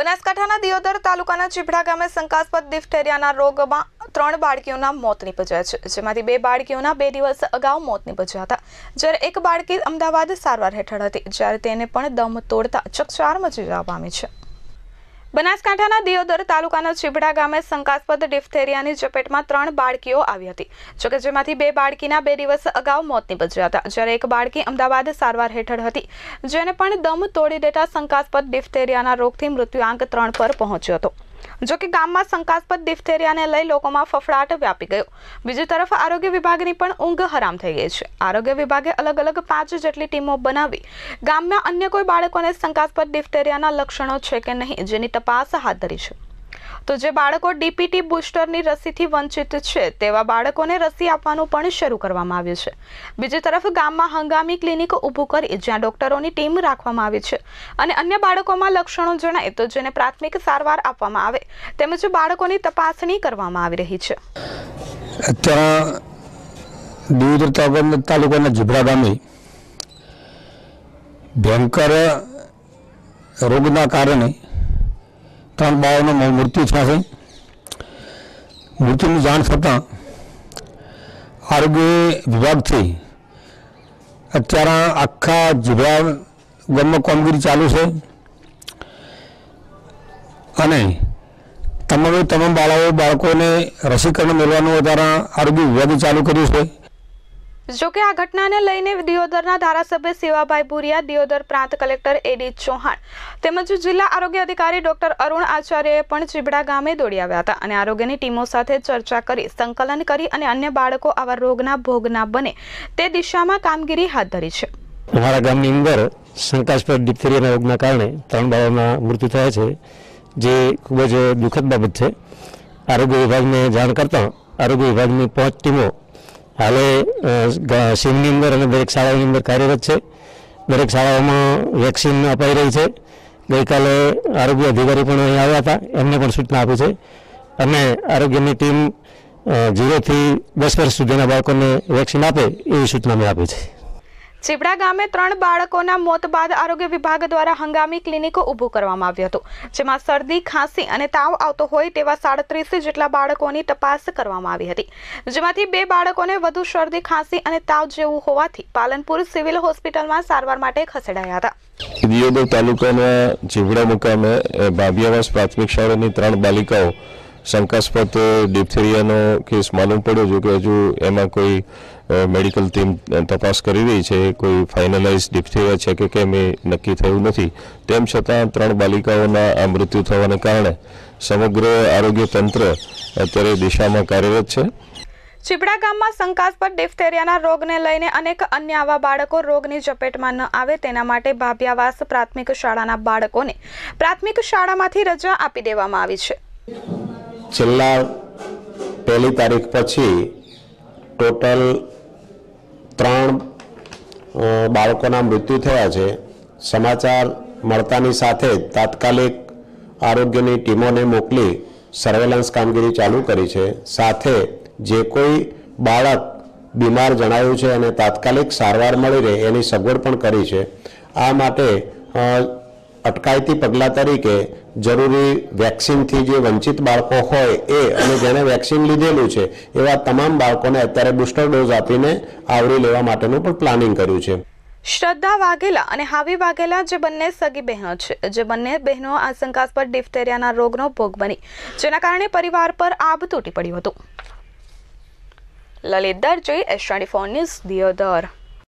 બનાસકાંઠાના દિયોદર તાલુકાના ચીભડા ગામે શંકાસ્પદ ડિફ્ટેરિયાના રોગમાં ત્રણ બાળકીઓના મોત નીપજ્યા છે. જેમાંથી બે બાળકીઓના બે દિવસ અગાઉ મોત નીપજ્યા હતા. જ્યારે એક બાળકી અમદાવાદ સારવાર હેઠળ હતી, જ્યારે તેને પણ દમ તોડતા ચકચાર મચી જવા પામી છે. બનાસકાંઠાના દિયોદર તાલુકાના ચીભડા ગામે શંકાસ્પદ ડિફ્થેરિયાની ચપેટમાં ત્રણ બાળકીઓ આવી હતી. જોકે જેમાંથી બે બાળકીના બે દિવસ અગાઉ મોત નીપજ્યા હતા. જ્યારે એક બાળકી અમદાવાદ સારવાર હેઠળ હતી, જેને પણ દમ તોડી દેતા શંકાસ્પદ ડિફ્થેરિયાના રોગથી મૃત્યુઆંક ત્રણ પર પહોંચ્યો હતો. જોકે ગામમાં શંકાસ્પદ ડિફ્થેરિયાને લઈ લોકોમાં ફફડાટ વ્યાપી ગયો. બીજી તરફ આરોગ્ય વિભાગની પણ ઊંઘ હરામ થઈ ગઈ છે. આરોગ્ય વિભાગે અલગ અલગ પાંચ જેટલી ટીમો બનાવી ગામમાં અન્ય કોઈ બાળકોને શંકાસ્પદ ડિફ્થેરિયાના લક્ષણો છે કે નહીં, જેની તપાસ હાથ ધરી છે. તો જે બાળકો ડીપીટી બુસ્ટરની રસીથી વંચિત છે, તેવા બાળકોને રસી આપવાનું પણ શરૂ કરવામાં આવ્યું છે. બીજી તરફ ગામમાં હંગામી ક્લિનિક ઊભું કરી જ્યાં ડોક્ટરોની ટીમ રાખવામાં આવી છે અને અન્ય બાળકોમાં લક્ષણો જણાય તો જેને પ્રાથમિક સારવાર આપવામાં આવે તેમજ બાળકોની તપાસણી કરવામાં આવી રહી છે. અત્યારે તાલુકા તાલુકાના ઝીબ્રા ગામે ભયંકર રોગના કારણે ત્રણ બાળકોના મૃત્યુ થયા છે. મૃત્યુની જાણ થતાં આરોગ્ય વિભાગથી અત્યારે આખા જિલ્લા ગામમાં કામગીરી ચાલુ છે. અને તમામે તમામ બાળાઓ, બાળકોને રસીકરણ મેળવવાનું અત્યારે આરોગ્ય વિભાગે ચાલુ કર્યું છે. જોકે આ ઘટનાને લઈને દિયોદરના ધારાસભ્ય સેવાભાઈ ભુરિયા, દિયોદર પ્રાંત કલેક્ટર એડી ચૌહાણ તેમજ જિલ્લા આરોગ્ય અધિકારી ડોક્ટર અરુણ આચાર્યએ પણ ચીબડા ગામે દોડી આવ્યા હતા અને આરોગ્યની ટીમો સાથે ચર્ચા કરી, સંકલન કરી અને અન્ય બાળકો આવા રોગના ભોગ ના બને તે દિશામાં કામગીરી હાથ ધરી છે. અમારા ગામની અંદર શંકાસ્પદ ડિપ્થેરિયાના રોગના કારણે ત્રણ બાળકોના મૃત્યુ થયા છે, જે ખૂબ જ દુઃખદ બાબત છે. આરોગ્ય વિભાગને જાણ કરતાં આરોગ્ય વિભાગની પાંચ ટીમો હાલે સીમની અંદર અને દરેક શાળાઓની અંદર કાર્યરત છે. દરેક શાળાઓમાં વેક્સિન અપાઈ રહી છે. ગઈકાલે આરોગ્ય અધિકારી પણ અહીં આવ્યા હતા. એમને પણ સૂચના આપી છે. અને આરોગ્યની ટીમ ઝીરોથી દસ વર્ષ સુધીના બાળકોને વેક્સિન આપે એવી સૂચના મેં આપી છે. ચીબડા ગામે ત્રણ બાળકોના મોત બાદ આરોગ્ય વિભાગ દ્વારા હંગામી ક્લિનિક ઊભું કરવામાં આવ્યું હતું, જેમાં શરદી, ખાંસી અને તાવ આવતો હોય તેવા સાડત્રીસ જેટલા બાળકોની તપાસ કરવામાં આવી હતી, જેમાંથી બે બાળકોને વધુ શરદી, ખાંસી અને તાવ જેવું હોવાથી પાલનપુર સિવિલ હોસ્પિટલમાં સારવાર માટે ખસેડાયા હતા. દિયોદર તાલુકાના ચીબડા મુકામે ભાભિયાવાસ પ્રાથમિક શાળાની ત્રણ બાલિકાઓ શંકાસ્પદ ડિપ્થેરિયાનો કેસ માલુમ પડ્યો છે કે હજુ એમાં કોઈ મેડિકલ ટીમ તપાસ કરી રહી છે, કોઈ ફાઇનલાઇઝ ડિપ્થેરિયા છે કે કેમ એ નક્કી થયું નથી. તેમ છતાં ત્રણ બાલિકાઓના આ મૃત્યુ થવાને કારણે સમગ્ર આરોગ્ય તંત્ર અત્યારે દિશામાં કાર્યરત છે. ચીપડા ગામમાં શંકાસ્પદ ડિફ્થેરિયાના રોગને લઈને અનેક અન્ય આવા બાળકો રોગની ચપેટમાં ન આવે તેના માટે ભાભિયાવાસ પ્રાથમિક શાળાના બાળકોને પ્રાથમિક શાળામાંથી રજા આપી દેવામાં આવી છે. છેલ્લા પહેલી તારીખ પછી ટોટલ ત્રણ બાળકોના મૃત્યુ થયા છે. સમાચાર મળતાની સાથે જ તાત્કાલિક આરોગ્યની ટીમોને મોકલી સર્વેલન્સ કામગીરી ચાલુ કરી છે. સાથે જે કોઈ બાળક બીમાર જણાયું છે અને તાત્કાલિક સારવાર મળી રહે એની સગવડ પણ કરી છે. આ માટે અટકાયતી પગલાં તરીકે જરૂરી વેક્સિનથી જે વંચિત બાળકો હોય એ, અને જેણે વેક્સિન લીધેલું છે, એવા તમામ બાળકોને અત્યારે બુસ્ટર ડોઝ આપીને આવરી લેવા માટેનું પણ પ્લાનિંગ કર્યું છે. શ્રદ્ધા વાઘેલા અને હાવી વાઘેલા જે બંને સગી બહેનો છે, જે બંને બહેનો આશંકાસ્પદ ડિફ્ટેરિયાના રોગનો ભોગ બની, જેના કારણે પરિવાર પર આબ તૂટી પડ્યું હતું. Lalit Darji S twenty four news, Deodar.